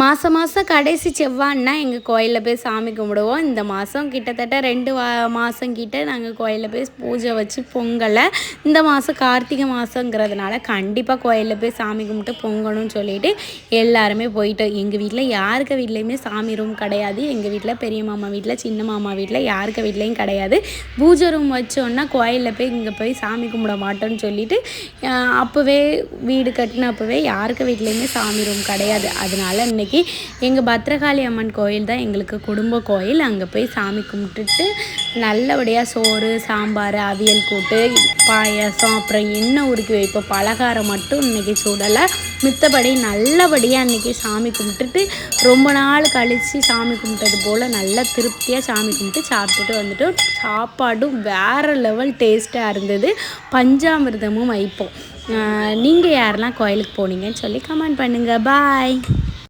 மாதம் மாதம் கடைசி செவ்வாய்னா எங்கள் கோயிலில் போய் சாமி கும்பிடுவோம். இந்த மாதம் கிட்டத்தட்ட ரெண்டு வா மாதம் கிட்ட நாங்கள் கோயிலில் போய் பூஜை வச்சு பொங்கலை. இந்த மாதம் கார்த்திகை மாதங்கிறதுனால கண்டிப்பாக கோயிலில் போய் சாமி கும்பிட்டு பொங்கணும்னு சொல்லிட்டு எல்லாருமே போயிட்டோம் எங்கள் வீட்டில் யாருக்கு வீட்லேயுமே சாமி ரூம் கிடையாது. எங்கள் வீட்டில் பெரிய மாமா வீட்டில் சின்ன மாமா வீட்டில் யாருக்கு வீட்லேயும் கிடையாது. பூஜை ரூம் வச்சோன்னா கோயிலில் போய் இங்கே போய் சாமி கும்பிட மாட்டோம்னு சொல்லிட்டு அப்போவே வீடு கட்டின அப்போவே யாருக்கு வீட்லேயுமே சாமி ரூம் கிடையாது. அதனால இன்னைக்கு இன்றைக்கி எங்கள் பத்ரகாளி அம்மன் கோயில் தான் எங்களுக்கு குடும்ப கோயில். அங்கே போய் சாமி கும்பிட்டுட்டு நல்லபடியாக சோறு சாம்பார் அவியல் கூட்டு பாயாசம் அப்புறம் எண்ணெய் உருக்கி வைப்போம். பலகாரம் மட்டும் இன்றைக்கி சுடலை. மித்தபடி நல்லபடியாக அன்றைக்கி சாமி கும்பிட்டுட்டு ரொம்ப நாள் கழித்து சாமி கும்பிட்டது போல் நல்லா திருப்தியாக சாமி கும்பிட்டு சாப்பிட்டுட்டு வந்துட்டு சாப்பாடும் வேறு லெவல் டேஸ்ட்டாக இருந்தது. பஞ்சாமிர்தமும் வைப்போம். நீங்கள் யாரெல்லாம் கோயிலுக்கு போனீங்கன்னு சொல்லி கமெண்ட் பண்ணுங்கள் பாய்